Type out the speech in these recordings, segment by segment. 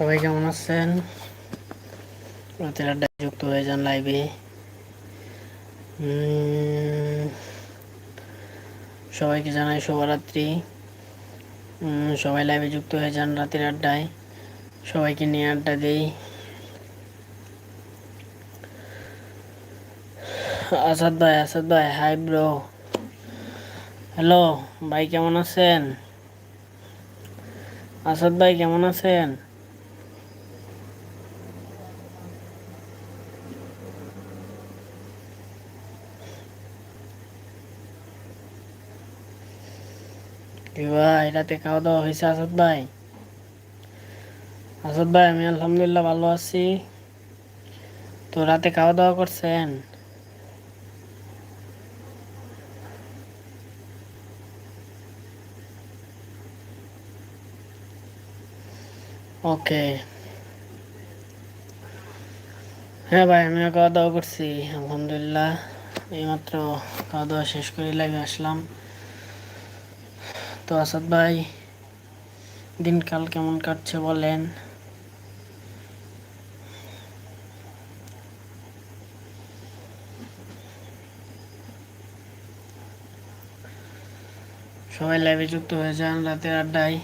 সবাই কেমন আছেন? রাতের আড্ডায় যুক্ত হয়ে যান লাইভে সবাইকে জানাই শুভরাত্রি। সবাই লাইভে যুক্ত হয়ে যান রাতের আড্ডায়। সবাইকে নিয়ে আড্ডা দেই। আসাদ ভাই আসাদ ভাই হাই ব্রো হ্যালো ভাই কেমন আছেন? আসাদ ভাই কেমন আছেন? ভাই রাতে খাওয়া দাওয়া হয়েছে আসাদ ভাই। আসাদ ভাই, আমি আলহামদুলিল্লাহ ভালো আছি। তো রাতে খাওয়া দাওয়া করছেন? ওকে হ্যাঁ ভাই, আমিও খাওয়া দাওয়া করছি, আলহামদুলিল্লাহ। এইমাত্র খাওয়া দাওয়া শেষ করে লাইভে আসলাম। তো আসাদ ভাই, দিনকাল কেমন কাটছে বলেন। সবাই লাইভে যুক্ত হয়ে যান রাতের আড্ডায়।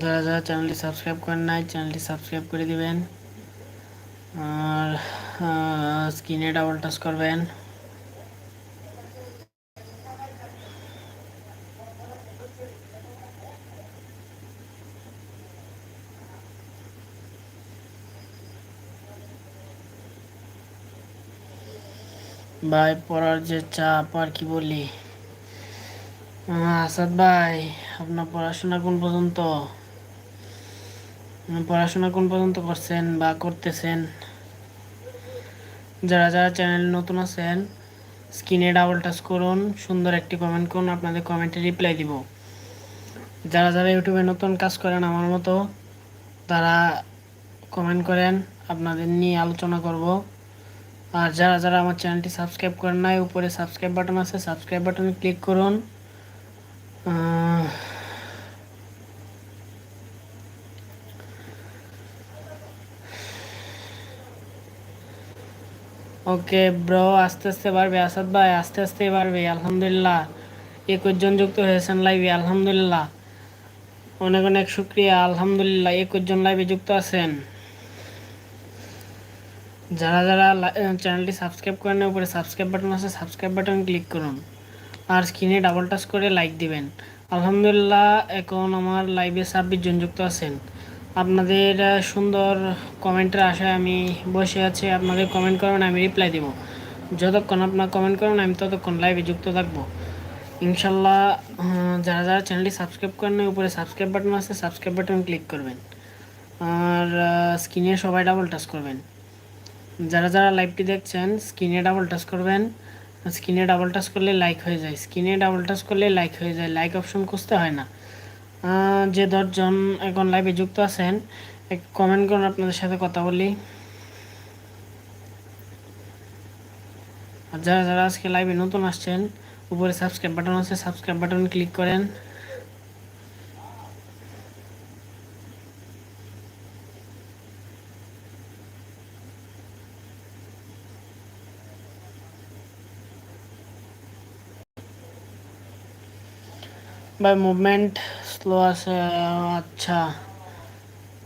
যারা যারা চ্যানেলটি সাবস্ক্রাইব করেন নাই চ্যানেলটি সাবস্ক্রাইব করে দিবেন। আর স্ক্রিনে ডাবল টাচ করবেন। ভাই, পড়ার যে চাপ আর কি বলি? আসাদ ভাই, আপনার পড়াশোনা কোন পর্যন্ত? পড়াশোনা কোন পর্যন্ত করছেন বা করতেছেন? যারা যারা চ্যানেল নতুন আছেন, স্ক্রিনে ডাবল টাচ করুন, সুন্দর একটি কমেন্ট করুন, আপনাদের কমেন্টে রিপ্লাই দিব। যারা যারা ইউটিউবে নতুন কাজ করেন আমার মতো, তারা কমেন্ট করেন, আপনাদের নিয়ে আলোচনা করব। আর যারা যারা আমার চ্যানেলটি সাবস্ক্রাইব করেন নাই, উপরে সাবস্ক্রাইব বাটন আছে, সাবস্ক্রাইব বাটনে ক্লিক করুন। ওকে ব্রো, আস্তে আস্তে বাড়বে, আসাদ ভাই, আস্তে আস্তে বাড়বে, আলহামদুলিল্লাহ। একুশ জন যুক্ত হয়েছেন লাইভে আলহামদুলিল্লাহ। অনেক অনেক শুক্রিয়া, আলহামদুলিল্লাহ একুশ জন লাইভে যুক্ত আছেন। যারা যারা চ্যানেলটি সাবস্ক্রাইব করেন উপরে সাবস্ক্রাইব বাটন আছে সাবস্ক্রাইব বাটন ক্লিক করুন। আর স্ক্রিনে ডাবল টাচ করে লাইক দিবেন। আলহামদুলিল্লাহ, এখন আমার লাইভে ছাব্বিশ জন যুক্ত আছেন। আপনাদের সুন্দর কমেন্টের আশায় আমি বসে আছি। আপনাদের কমেন্ট করবেন আমি রিপ্লাই দিব। যতক্ষণ আপনার কমেন্ট করবেন আমি ততক্ষণ লাইভে যুক্ত থাকব। ইনশাল্লাহ যারা যারা চ্যানেলটি সাবস্ক্রাইব করেন উপরে সাবস্ক্রাইব বাটন আছে সাবস্ক্রাইব বাটন ক্লিক করবেন। আর স্ক্রিনে সবাই ডাবল টাচ করবেন। যারা যারা লাইভটি দেখছেন স্ক্রিনে ডাবল টাচ করবেন। স্ক্রিনে ডাবল টাচ করলে লাইক হয়ে যায়। স্ক্রিনে ডাবল টাচ করলে লাইক হয়ে যায়। লাইক অপশন খুঁজতে হয় না। যে দশজন এখন লাইভে যুক্ত আছেন কমেন্ট করুন, আপনাদের সাথে কথা বলি। আর যারা যারা আজকে লাইভে নতুন আসছেন, উপরে সাবস্ক্রাইব বাটন আছে সাবস্ক্রাইব বাটন ক্লিক করেন। ভাই মুভমেন্ট স্লো আছে আচ্ছা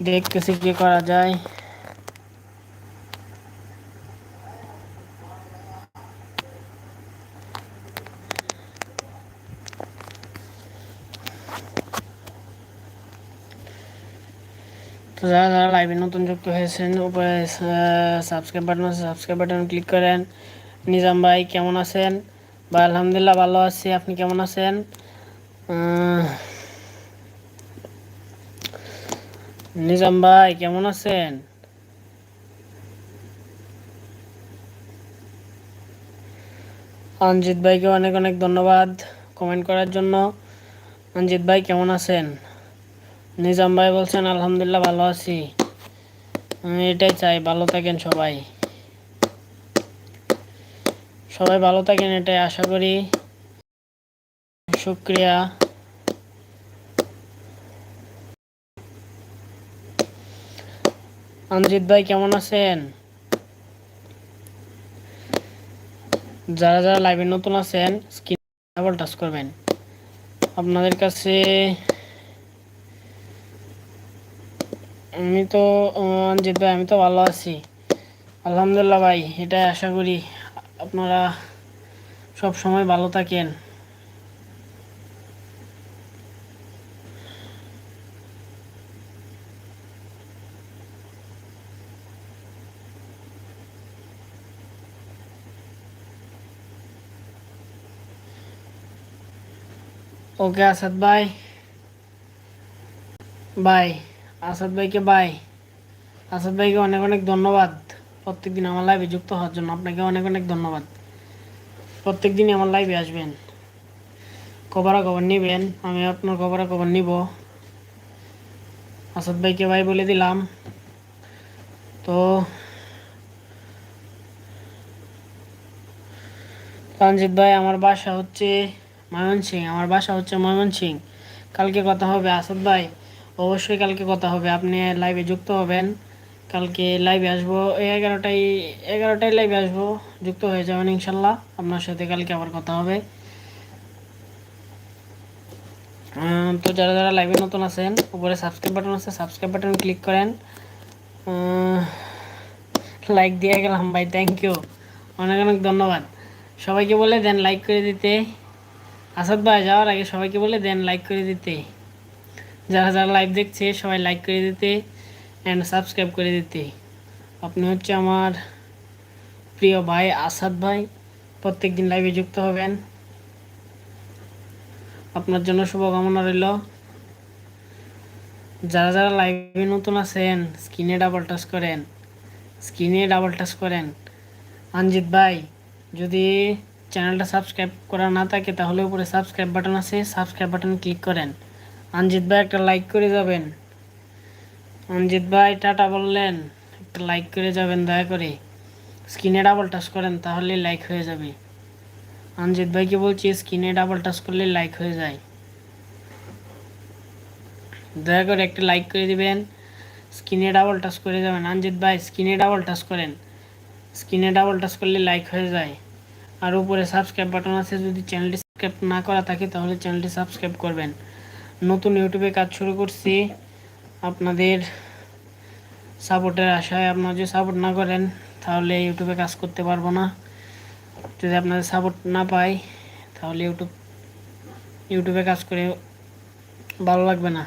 দেখতেছি কি করা যায় তো যারা যারা লাইভে নতুন যুক্ত হয়েছেন উপরে সাবস্ক্রাইব বাটন আছে সাবস্ক্রাইব বাটন ক্লিক করেন নিজাম ভাই কেমন আছেন বা আলহামদুলিল্লাহ ভালো আছি আপনি কেমন আছেন নিজাম ভাই, কেমন আছেন? অঞ্জিত ভাইকে অনেক অনেক ধন্যবাদ কমেন্ট করার জন্য। অঞ্জিত ভাই, কেমন আছেন? নিজাম ভাই বলছেন, আলহামদুলিল্লাহ, ভালো আছি। এটাই চাই, ভালো থাকেন সবাই। সবাই ভালো থাকেন, এটাই আশা করি। শুক্রিয়া। আমজিৎ ভাই, কেমন আছেন? যারা যারা লাইভে নতুন আছেন স্ক্রিন ডাবল টাচ করবেন। আপনাদের কাছে আমি তো আমজিৎ ভাই, আমি তো ভালো আছি। আলহামদুলিল্লাহ ভাই, এটাই আশা করি আপনারা সব সময় ভালো থাকেন। ওকে আসাদ ভাই। বাই আসাদ ভাইকে বাই আসাদ ভাইকে অনেক অনেক ধন্যবাদ। প্রত্যেক দিন আমার লাইভে যুক্ত হওয়ার জন্য আপনাকে অনেক অনেক ধন্যবাদ। প্রত্যেক দিনই আমার লাইভে আসবেন। খবরা খবর নিবেন, আমি আপনার খবরা খবর নিব। আসাদ ভাইকে ভাই বলে দিলাম। তো রঞ্জিত ভাই, আমার বাসা হচ্ছে ময়মনসিং আমার বাসা হচ্ছে ময়মনসিং কালকে কথা হবে আসাদ ভাই। অবশ্যই কালকে কথা হবে। আপনি লাইভে যুক্ত হবেন। কালকে লাইভে আসব। এই এগারোটায় এগারোটায় লাইভে আসব। যুক্ত হয়ে যাবেন ইনশাল্লাহ। আপনার সাথে কালকে আবার কথা হবে। তো যারা যারা লাইভে নতুন আছেন, উপরে সাবস্ক্রাইব বাটন আছে সাবস্ক্রাইব বাটন ক্লিক করেন। লাইক দিয়ে গেলাম ভাই। থ্যাংক ইউ অনেক অনেক ধন্যবাদ। সবাইকে বলে দেন লাইক করে দিতে। আসাদ ভাই, যাওয়ার আগে সবাইকে বলে দেন লাইক করে দিতে। যারা যারা লাইভ দেখছে, সবাই লাইক করে দিতে অ্যান্ড সাবস্ক্রাইব করে দিতে। আপনি হচ্ছে আমার প্রিয় ভাই আসাদ ভাই প্রত্যেক দিন লাইভে যুক্ত হবেন। আপনার জন্য শুভকামনা রইল। যারা যারা লাইভে নতুন আছেন স্ক্রিনে ডাবল টাচ করেন। স্ক্রিনে ডাবল টাচ করেন। আনজিৎ ভাই, যদি চ্যানেলটা সাবস্ক্রাইব করা না থাকে, তাহলে উপরে সাবস্ক্রাইব বাটন আছে, সাবস্ক্রাইব বাটন ক্লিক করেন। আনজিৎ ভাই একটা লাইক করে যাবেন। অঞ্জিত ভাই, টাটা বললেন, একটা লাইক করে যাবেন, দয়া করে। স্ক্রিনে ডাবল টাচ করেন, তাহলে লাইক হয়ে যাবে। অঞ্জিত ভাইকে বলছি, স্ক্রিনে ডাবল টাচ করলে লাইক হয়ে যায়। দয়া করে একটা লাইক করে দিবেন। স্ক্রিনে ডাবল টাচ করে যাবেন। অঞ্জিত ভাই, স্ক্রিনে ডাবল টাচ করেন। স্ক্রিনে ডাবল টাচ করলে লাইক হয়ে যায়। আর উপরে সাবস্ক্রাইব বাটন আছে, যদি চ্যানেলটি সাবস্ক্রাইব না করা থাকে, তাহলে চ্যানেলটি সাবস্ক্রাইব করবেন। নতুন ইউটিউবে কাজ শুরু করছি। আপনাদের সাপোর্টের আশায় আপনারা যদি সাপোর্ট না করেন, তাহলে ইউটিউবে কাজ করতে পারব না। যদি আপনাদের সাপোর্ট না পাই, তাহলে ইউটিউব ইউটিউবে কাজ করে ভালো লাগবে না।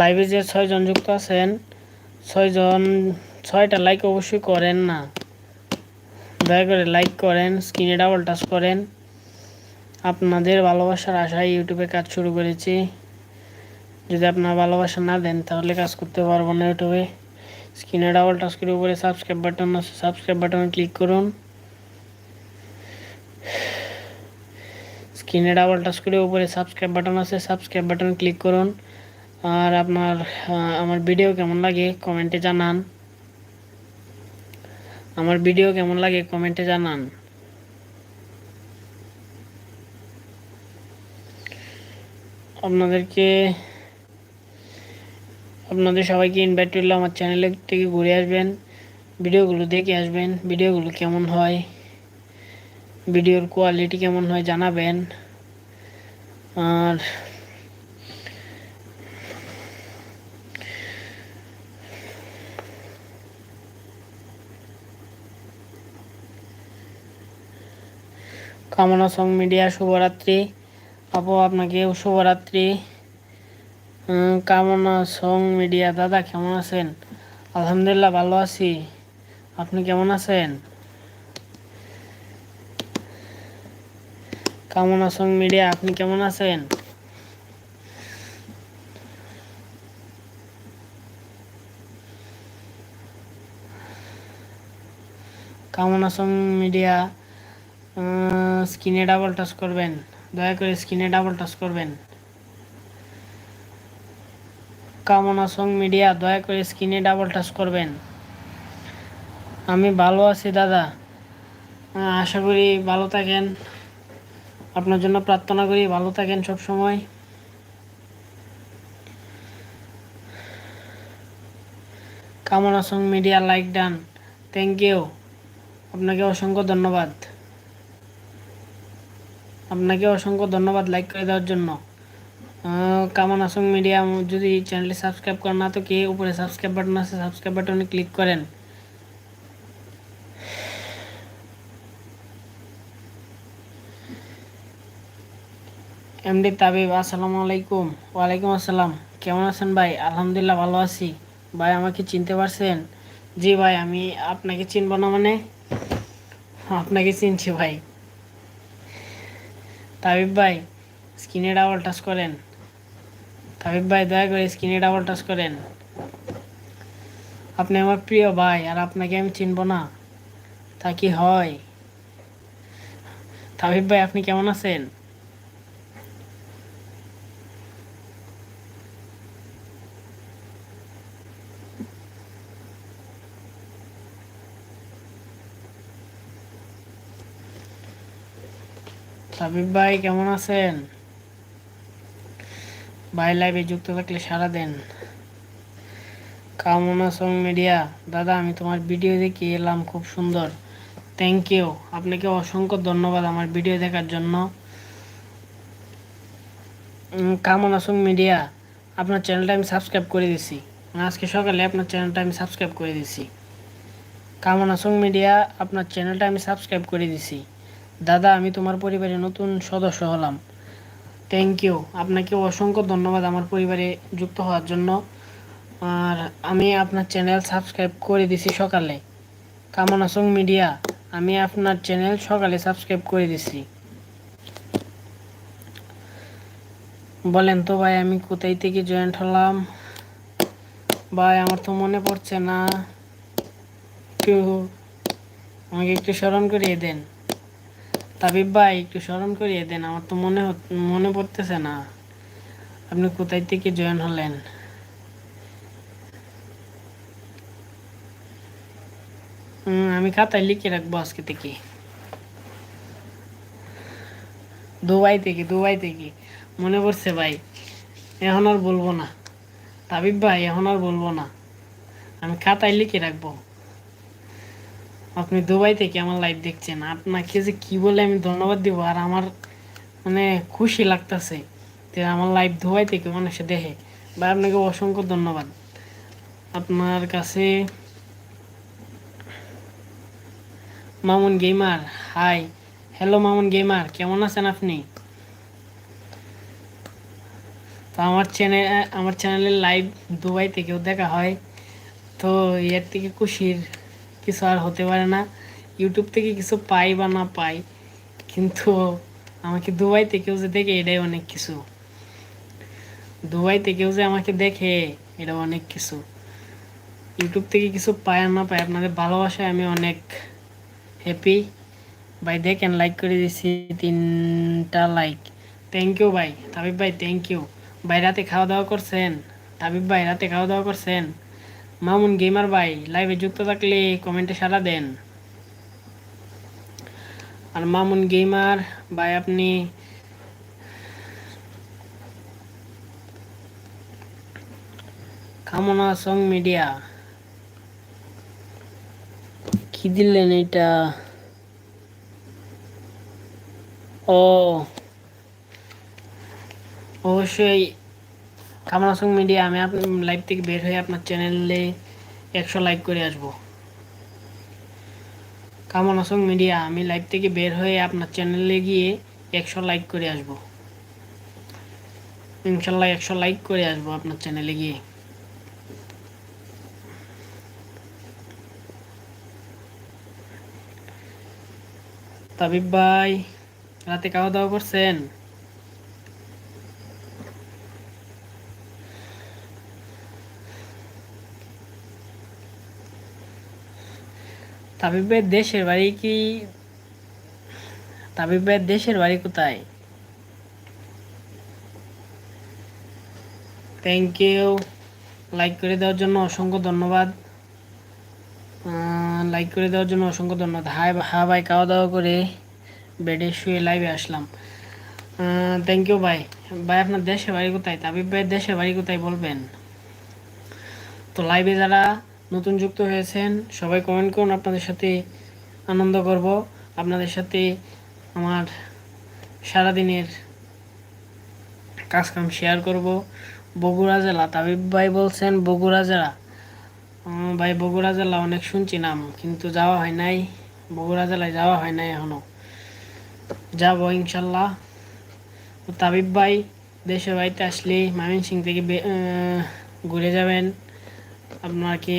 লাইভে যে ছয়জন যুক্ত আছেন, ছয়জন, ছয়টা লাইক অবশ্যই করেন না। দয়া করে লাইক করেন স্ক্রিনে ডাবল টাচ করেন। আপনাদের ভালোবাসার আশায় ইউটিউবে কাজ শুরু করেছি। যদি আপনার ভালোবাসা না দেন, তাহলে কাজ করতে পারব না ইউটিউবে স্ক্রিনে ডাবল টাচ করে উপরে সাবস্ক্রাইব বাটন আছে সাবস্ক্রাইব বাটনে ক্লিক করুন। স্ক্রিনে ডাবল টাচ করে উপরে সাবস্ক্রাইব বাটন আছে সাবস্ক্রাইব বাটনে ক্লিক করুন। আর আপনার আমার ভিডিও কেমন লাগে কমেন্টে জানান। আমার ভিডিও কেমন লাগে কমেন্টে জানান। আপনাদেরকে, আপনাদের সবাইকে ইনভাইট করলে আমার চ্যানেলে থেকে ঘুরে আসবেন, ভিডিওগুলো দেখে আসবেন, ভিডিওগুলো কেমন হয়, ভিডিওর কোয়ালিটি কেমন হয় জানাবেন। আর কামনা সং মিডিয়া শুভরাত্রি। আপু, আপনাকে শুভরাত্রি। কামনা সং মিডিয়া দাদা, কেমন আছেন? আলহামদুলিল্লাহ, ভালো আছি। আপনি কেমন আছেন? কামনা সং মিডিয়া, আপনি কেমন আছেন? কামনা সং মিডিয়া স্ক্রিনে ডাবল টাচ করবেন। দয়া করে স্ক্রিনে ডাবল টাচ করবেন। কামনা সং মিডিয়া, দয়া করে স্ক্রিনে ডাবল টাচ করবেন। আমি ভালো আছি দাদা। আশা করি ভালো থাকেন। আপনার জন্য প্রার্থনা করি, ভালো থাকেন সব সময় Kamona song media like done thank you আপনাকে অসংখ্য ধন্যবাদ। আপনাকে অসংখ্য ধন্যবাদ লাইক করে দেওয়ার জন্য। কামনা সং মিডিয়া যদি চ্যানেলটি সাবস্ক্রাইব করেন না, তো কে উপরে সাবস্ক্রাইব বাটন আছে সাবস্ক্রাইব বাটনে ক্লিক করেন। এমডি তাবিব, আসসালামু আলাইকুম। ওয়ালাইকুম আসসালাম। কেমন আছেন ভাই? আলহামদুলিল্লাহ ভালো আছি। ভাই, আমাকে চিনতে পারছেন? জি ভাই, আমি আপনাকে চিনব না মানে? আপনাকে চিনছি ভাই। তাবিব ভাই স্ক্রিনে ডাবল টাচ করেন। তাবিব ভাই, দয়া করে স্ক্রিনে ডাবল টাচ করেন। আপনি আমার প্রিয় ভাই, আর আপনাকে আমি চিনব না। তা কি হয়? তাবিব ভাই, আপনি কেমন আছেন? সাবিব ভাই, কেমন আছেন? ভাই লাইভে যুক্ত থাকলে সারা দেন। কামনা সং মিডিয়া। দাদা, আমি তোমার ভিডিও দেখে এলাম, খুব সুন্দর। থ্যাংক ইউ আপনাকে অসংখ্য ধন্যবাদ আমার ভিডিও দেখার জন্য। কামনা সং মিডিয়া, আপনার চ্যানেলটা আমি সাবস্ক্রাইব করে দিছি। মানে আজকে সকালে আপনার চ্যানেলটা আমি সাবস্ক্রাইব করে দিছি। কামনা সং মিডিয়া, আপনার চ্যানেলটা আমি সাবস্ক্রাইব করে দিছি। দাদা, আমি তোমার পরিবারে নতুন সদস্য হলাম। থ্যাংক ইউ আপনাকে অসংখ্য ধন্যবাদ আমার পরিবারে যুক্ত হওয়ার জন্য। আর আমি আপনার চ্যানেল সাবস্ক্রাইব করে দিছি সকালে। কামনা সং মিডিয়া, আমি আপনার চ্যানেল সকালে সাবস্ক্রাইব করে দিছি। বলেন তো ভাই, আমি কোথায় থেকে জয়েন্ট হলাম? ভাই, আমার তো মনে পড়ছে না। একটু আমাকে একটু স্মরণ করিয়ে দেন। তাবিব ভাই, একটু স্মরণ করিয়ে দেন, আমার তো মনে মনে পড়তেছে না। আপনি কোথায় থেকে জয়েন হলেন? আমি খাতায় লিখে রাখব আজকে থেকে। দুবাই থেকে দুবাই থেকে। মনে পড়ছে ভাই, এখন আর বলব না। তাবিব ভাই, এখন আর বলব না। আমি খাতায় লিখে রাখব। আপনি দুবাই থেকে আমার লাইভ দেখছেন। আপনাকে যে কি বলে আমি ধন্যবাদ দিব, আর আমার মানে খুশি লাগতেছে যে আমার লাইভ দুবাই থেকে মানুষে দেখে। বা আপনাকে অসংখ্য ধন্যবাদ। আপনার কাছে Mamun gamer hi hello Mamun gamer কেমন আছেন আপনি? তো আমার চ্যানেল আমার চ্যানেলের লাইভ দুবাই থেকেও দেখা হয়। তো এর থেকে খুশির কিছু আর হতে পারে না। ইউটিউব থেকে কিছু পাই বা না পাই, কিন্তু আমাকে দুবাই থেকেও যে দেখে এটাই অনেক কিছু। দুবাই থেকেও যে আমাকে দেখে এটা অনেক কিছু। ইউটিউব থেকে কিছু পায় আর না পাই, আপনাদের ভালোবাসায় আমি অনেক হ্যাপি ভাই, দেখেন লাইক করে দিছি তিনটা লাইক থ্যাংক ইউ ভাই। তাবিব ভাই থ্যাংক ইউ ভাই, রাতে খাওয়া দাওয়া করছেন? তাবিব ভাই, রাতে খাওয়া দাওয়া করছেন? মামুন গেমার ভাই লাইভে যুক্ত থাকলে কমেন্টে সারা দেন। আর মামুন গেমার ভাই, আপনি কামনা সং মিডিয়া কি দিলেন এটা? ও, অবশ্যই কামনা সং মিডিয়া আমি লাইভ থেকে বের হয়ে আপনার চ্যানেলে একশো লাইক করে আসব। কামনা সং মিডিয়া আমি লাইভ থেকে বের হয়ে আপনার চ্যানেলে গিয়ে একশো লাইক করে আসব। ইনশাল্লাহ একশো লাইক করে আসব আপনার চ্যানেলে গিয়ে। তাবিব ভাই, রাতে খাওয়া দাওয়া করছেন? তাবিব ভাইয়ের দেশের বাড়ি কি? তাবিবের দেশের বাড়ি কোথায়? থ্যাংক ইউ লাইক করে দেওয়ার জন্য অসংখ্য ধন্যবাদ। লাইক করে দেওয়ার জন্য অসংখ্য ধন্যবাদ। হাই হ্যাঁ ভাই, খাওয়া দাওয়া করে বেডে শুয়ে লাইভে আসলাম। থ্যাংক ইউ ভাই। ভাই, আপনার দেশের বাড়ি কোথায়? তাবিব ভাইয়ের দেশের বাড়ি কোথায় বলবেন? তো লাইভে যারা নতুন যুক্ত হয়েছেন। সবাই কমেন্ট করুন, আপনাদের সাথে আনন্দ করব। আপনাদের সাথে আমার সারাদিনের কাজকাম শেয়ার করব। বগুড়া জেলা তাবিব ভাই বলছেন বগুড়া জেলা ভাই বগুড়া জেলা অনেক শুনছি নাম কিন্তু যাওয়া হয় নাই। বগুড়া জেলায় যাওয়া হয় নাই এখনও। যাব ইনশাল্লাহ। তাবিব ভাই দেশের বাড়িতে আসলে ময়মনসিং থেকে ঘুরে যাবেন। আপনাকে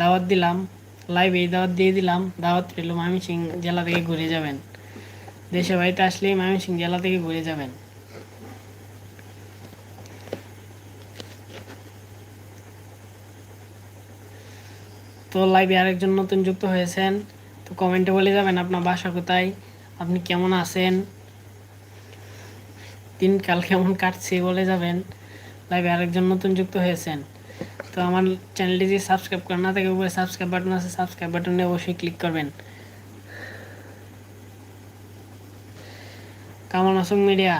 দাওয়াত দিলাম লাইভে দাওয়াত দিয়ে দিলাম, দাওয়াত রইল ময়মনসিং জেলা থেকে ঘুরে যাবেন। দেশের বাড়িতে আসলে ময়মনসিং জেলা থেকে ঘুরে যাবেন। তো লাইভে আরেকজন নতুন যুক্ত হয়েছেন, তো কমেন্টে বলে যাবেন আপনার বাসা কোথায়, আপনি কেমন আছেন? দিনকাল কেমন কাটছে বলে যাবেন। লাইভে আরেকজন নতুন যুক্ত হয়েছেন। তো আমার চ্যানেলটি যদি সাবস্ক্রাইব করেন না থাকে উপরে সাবস্ক্রাইব বাটন আছে সাবস্ক্রাইব বাটনে অবশ্যই ক্লিক করবেন। Kamona song media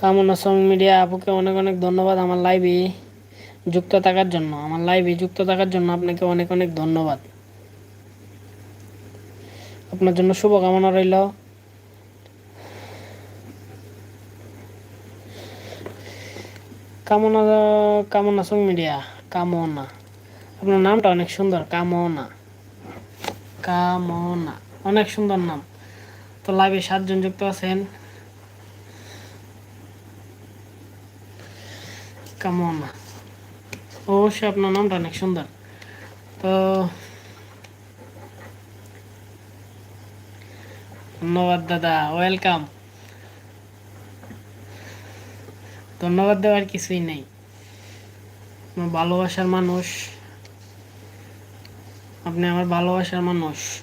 Kamona song media আপুকে অনেক অনেক ধন্যবাদ আমার লাইভে যুক্ত থাকার জন্য। আমার লাইভে যুক্ত থাকার জন্য আপনাকে অনেক অনেক ধন্যবাদ। আপনার জন্য শুভকামনা রইল। কামনা কামনা সং মিডিয়া, কামনা। আপনার নামটা অনেক সুন্দর, কামনা। কামনা, অনেক সুন্দর নাম। তো লাইভে সাতজন যুক্ত আছেন। কামনা। অবশ্যই আপনার নামটা অনেক সুন্দর। তো ধন্যবাদ দাদা ওয়েলকাম ধন্যবাদ দেওয়ার কিছুই নেই। আমার ভালোবাসার মানুষ। আপনি আমার ভালোবাসার মানুষ।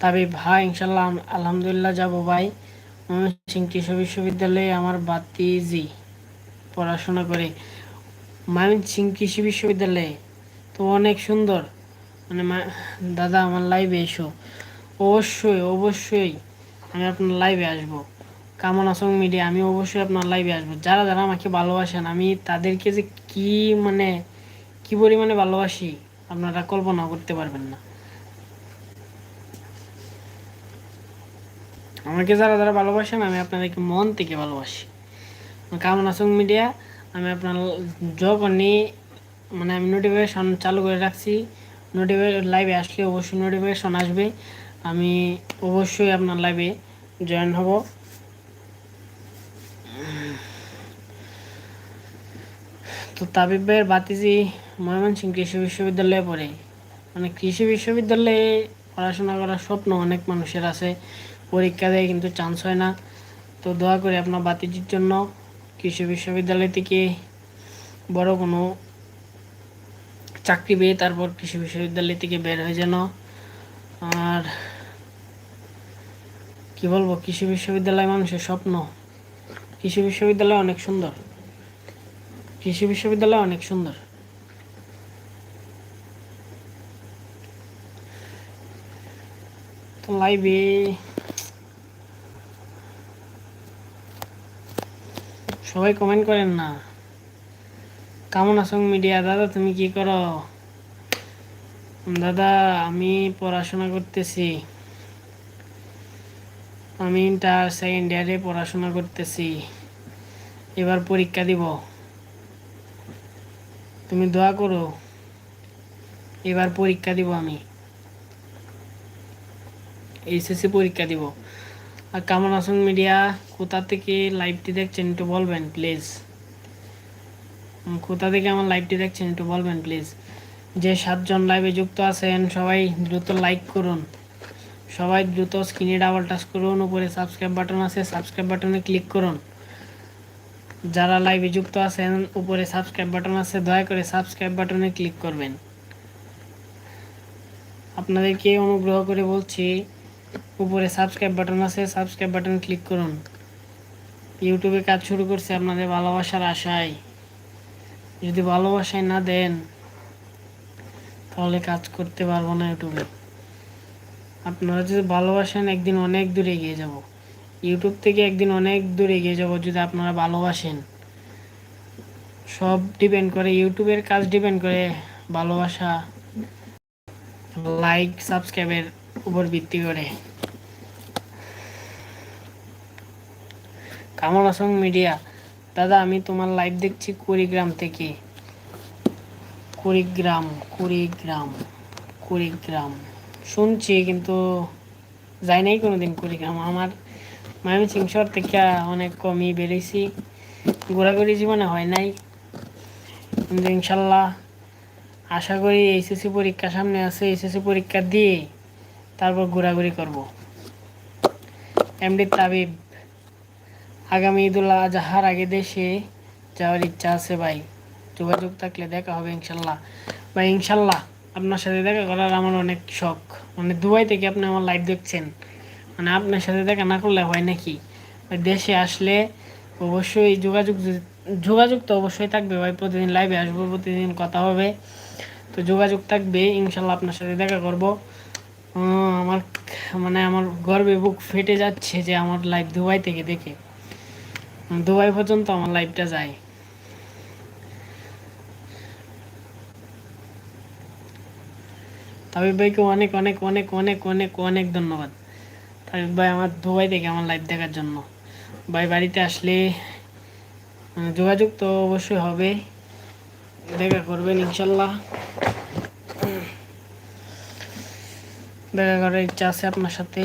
তবে ভাই ইনশাল্লাহ আম- আলহামদুলিল্লাহ যাব ভাই। ময়মনসিং কৃষি বিশ্ববিদ্যালয়ে আমার বাতিজি পড়াশোনা করে। ময়মনসিং কৃষি বিশ্ববিদ্যালয়ে তো অনেক সুন্দর। মানে দাদা, আমার লাইভে এসো। অবশ্যই অবশ্যই আমি আপনার লাইভে আসব। কামনা সং মিডিয়া? আমি অবশ্যই আপনার লাইভে আসব। যারা যারা আমাকে ভালোবাসেন, আমি তাদেরকে যে কি মানে কি পরিমাণে ভালোবাসি, আপনারা কল্পনা করতে পারবেন না। আমাকে যারা যারা ভালোবাসেন, আমি আপনাদেরকে মন থেকে ভালোবাসি। কামনা সং মিডিয়া? আমি আপনার যখনই মানে আমি নোটিফিকেশন চালু করে রাখছি। নোটিফিকেশন লাইভে আসলে অবশ্যই নোটিফিকেশন আসবে। আমি অবশ্যই আপনার লাইভে জয়েন হব। তো তাবিব ভাইয়ের বাতিজি ময়মনসিংহ কৃষি বিশ্ববিদ্যালয়ে পড়ে। মানে কৃষি বিশ্ববিদ্যালয়ে পড়াশোনা করার স্বপ্ন অনেক মানুষের আছে। পরীক্ষা দেয় কিন্তু চান্স হয় না। তো দোয়া করি আপনার বাতিজির জন্য কৃষি বিশ্ববিদ্যালয় থেকে বড় কোনো চাকরি পেয়ে তারপর কৃষি বিশ্ববিদ্যালয় থেকে বের হয়ে যেন। আর কি বলব, কৃষি বিশ্ববিদ্যালয় মানুষের স্বপ্ন। কৃষি বিশ্ববিদ্যালয় অনেক সুন্দর। কৃষি বিশ্ববিদ্যালয় অনেক সুন্দর। লাইভে সবাই কমেন্ট করেন না। কেমন আছো মিডিয়া দাদা, তুমি কি করো? দাদা, আমি পড়াশোনা করতেছি। আমি ইন্টার সেকেন্ড ইয়ারে পড়াশোনা করতেছি। এবার পরীক্ষা দিব। তুমি দোয়া করো, এবার পরীক্ষা দিব আমি। এইচএসসি পরীক্ষা দিব। আর কামন আসন মিডিয়া কোথা থেকে লাইভটি দেখছেন একটু বলবেন প্লিজ কোথা থেকে আমার লাইভটি দেখছেন একটু বলবেন প্লিজ যে সাতজন লাইভে যুক্ত আছেন, সবাই দ্রুত লাইক করুন। সবাই দ্রুত স্ক্রিনে ডাবল টাচ করুন, উপরে সাবস্ক্রাইব বাটন আছে সাবস্ক্রাইব বাটনে ক্লিক করুন। যারা লাইভে যুক্ত আছেন, উপরে সাবস্ক্রাইব বাটন আছে, দয়া করে সাবস্ক্রাইব বাটনে ক্লিক করবেন। আপনাদেরকে অনুগ্রহ করে বলছি, উপরে সাবস্ক্রাইব বাটন আছে সাবস্ক্রাইব বাটন ক্লিক করুন। ইউটিউবে কাজ শুরু করছে আপনাদের ভালোবাসার আশায়। যদি ভালোবাসায় না দেন, তাহলে কাজ করতে পারব না ইউটিউবে আপনারা যদি ভালোবাসেন, একদিন অনেক দূরে এগিয়ে যাব। ইউটিউব থেকে একদিন অনেক দূরে এগিয়ে যাব যদি আপনারা ভালোবাসেন। সব ডিপেন্ড করে, ইউটিউবের কাজ ডিপেন্ড করে ভালোবাসা লাইক সাবস্ক্রাইবের উপর ভিত্তি করে। কামল আসং মিডিয়া দাদা, আমি তোমার লাইভ দেখছি কুড়িগ্রাম থেকে। কুড়িগ্রাম কুড়িগ্রাম কুড়িগ্রাম। শুনছি কিন্তু যাই নাই কোনোদিন কুড়িগ্রাম। আমার ময়মনসিং শহর থেকে অনেক কমই বেড়েছি ঘোরাঘুরি জীবনে হয় নাই। কিন্তু ইনশাল্লাহ আশা করি এইচএসসি পরীক্ষা সামনে আছে। এইচএসসি পরীক্ষা দিয়ে তারপর ঘোরাঘুরি করব। এমডি তাবিব, আগামী ঈদুল আজহার আগে দেশে যাওয়ার ইচ্ছা আছে ভাই। যোগাযোগ থাকলে দেখা হবে ইনশাল্লাহ। ভাই, ইনশাল্লাহ আপনার সাথে দেখা করার আমার অনেক শখ। মানে দুবাই থেকে আপনি আমার লাইভ দেখছেন। মানে আপনার সাথে দেখা না করলে হয় নাকি? দেশে আসলে অবশ্যই যোগাযোগ যোগাযোগ তো অবশ্যই থাকবে ভাই, প্রতিদিন লাইভে আসব, প্রতিদিন কথা হবে। তো যোগাযোগ থাকবে, ইনশাল্লাহ আপনার সাথে দেখা করব। আমার মানে আমার গর্বে বুক ফেটে যাচ্ছে যে আমার লাইভ দুবাই থেকে দেখে। দুবাই পর্যন্ত আমার লাইভটা যায়। তাবিব ভাইকে অনেক অনেক অনেক অনেক অনেক অনেক ধন্যবাদ। তাবিব ভাই, আমার দুবাই থেকে আমার লাইভ দেখার জন্য। ভাই, বাড়িতে আসলে মানে যোগাযোগ তো অবশ্যই হবে। দেখা করবেন, ইনশাল্লাহ। দেখা করার ইচ্ছা আছে আপনার সাথে।